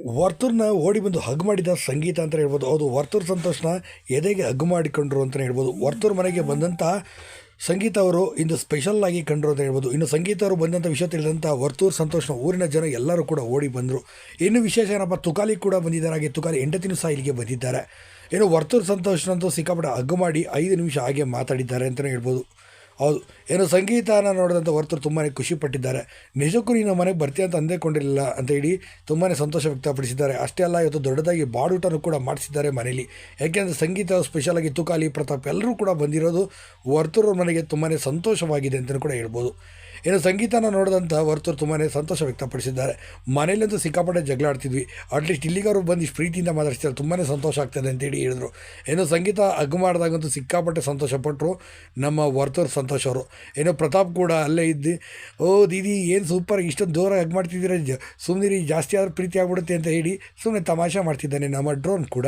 ವರ್ತೂರ್ನ ಓಡಿ ಬಂದು ಹಗ್ ಮಾಡಿದ ಸಂಗೀತ ಅಂತ ಹೇಳ್ಬೋದು. ಹೌದು, ವರ್ತೂರ್ ಸಂತೋಷನ ಎದೆಗೆ ಹಗ್ ಮಾಡಿಕೊಂಡ್ರು ಅಂತಲೇ ಹೇಳ್ಬೋದು. ವರ್ತೂರ್ ಮನೆಗೆ ಬಂದಂಥ ಸಂಗೀತ ಅವರು ಇಂದು ಸ್ಪೆಷಲ್ ಆಗಿ ಕಂಡ್ರು ಅಂತ ಹೇಳ್ಬೋದು. ಇನ್ನು ಸಂಗೀತ ಅವರು ಬಂದಂಥ ವಿಷಯ ತಿಳಿದಂಥ ವರ್ತೂರ್ ಸಂತೋಷನ ಊರಿನ ಜನ ಎಲ್ಲರೂ ಕೂಡ ಓಡಿ ಬಂದರು. ಇನ್ನು ವಿಶೇಷ ಏನಪ್ಪ, ತುಕಾಲಿ ಕೂಡ ಬಂದಿದ್ದಾರೆ. ಹಾಗೆ ತುಕಾಲಿ ಹೆಂಡತಿನ ಸಹ ಇಲ್ಲಿಗೆ ಬಂದಿದ್ದಾರೆ. ಏನು ವರ್ತೂರ್ ಸಂತೋಷನಂತೂ ಸಿಕ್ಕಾಪಟ್ಟೆ ಹಗ್ಗು ಮಾಡಿ ಐದು ನಿಮಿಷ ಹಾಗೆ ಮಾತಾಡಿದ್ದಾರೆ ಅಂತಲೇ ಹೇಳ್ಬೋದು. ಹೌದು. ಏನು ಸಂಗೀತನ ನೋಡಿದಂಥ ಹೊರತರು ತುಂಬಾ ಖುಷಿಪಟ್ಟಿದ್ದಾರೆ ನಿಜಕ್ಕೂ ನೀನು ಮನೆಗೆ ಬರ್ತೀಯ ಅಂತ ಅಂದೇಕೊಂಡಿರಲಿಲ್ಲ ಅಂತ ಹೇಳಿ ತುಂಬಾ ಸಂತೋಷ ವ್ಯಕ್ತಪಡಿಸಿದ್ದಾರೆ. ಅಷ್ಟೇ ಅಲ್ಲ, ಇವತ್ತು ದೊಡ್ಡದಾಗಿ ಬಾಡೂಟನೂ ಕೂಡ ಮಾಡಿಸಿದ್ದಾರೆ ಮನೇಲಿ. ಯಾಕೆಂದರೆ ಸಂಗೀತ ಸ್ಪೆಷಲಾಗಿ ತುಕಾಲಿ, ಪ್ರತಾಪ್ ಎಲ್ಲರೂ ಕೂಡ ಬಂದಿರೋದು ಹೊರತರು ಮನೆಗೆ ತುಂಬಾ ಸಂತೋಷವಾಗಿದೆ ಅಂತಲೂ ಕೂಡ ಹೇಳ್ಬೋದು. ಇನ್ನು ಸಂಗೀತನ ನೋಡಿದಂಥ ವರ್ತರು ತುಂಬಾ ಸಂತೋಷ ವ್ಯಕ್ತಪಡಿಸಿದ್ದಾರೆ. ಮನೆಯಲ್ಲಂತೂ ಸಿಕ್ಕಾಪಟ್ಟೆ ಜಗಳ ಆಡ್ತಿದ್ವಿ. ಅಟ್ಲೀಸ್ಟ್ ಇಲ್ಲಿಗಾರು ಬಂದು ಇಷ್ಟು ಪ್ರೀತಿಯಿಂದ ಮಾತಾಡ್ತಿದ್ದಾರೆ ತುಂಬಾ ಸಂತೋಷ ಆಗ್ತದೆ ಅಂತೇಳಿ ಹೇಳಿದ್ರು. ಇನ್ನು ಸಂಗೀತ ಅಗ್ಗು ಮಾಡಿದಾಗಂತೂ ಸಿಕ್ಕಾಪಟ್ಟೆ ಸಂತೋಷಪಟ್ಟರು ನಮ್ಮ ವರ್ತೂರು ಸಂತೋಷ್ ಅವರು. ಏನೋ ಪ್ರತಾಪ್ ಕೂಡ ಅಲ್ಲೇ ಇದ್ದು. ಓ ದೀದಿ, ಏನು ಸೂಪರ್ ಇಷ್ಟೊಂದು ದೂರ ಹಗ್ ಮಾಡ್ತಿದ್ದೀರ. ಸುಮ್ಮನೆ ಜಾಸ್ತಿ ಆದರೂ ಪ್ರೀತಿ ಆಗ್ಬಿಡುತ್ತೆ ಅಂತ ಹೇಳಿ ಸುಮ್ಮನೆ ತಮಾಷೆ ಮಾಡ್ತಿದ್ದಾನೆ. ನಮ್ಮ ಡ್ರೋನ್ ಕೂಡ.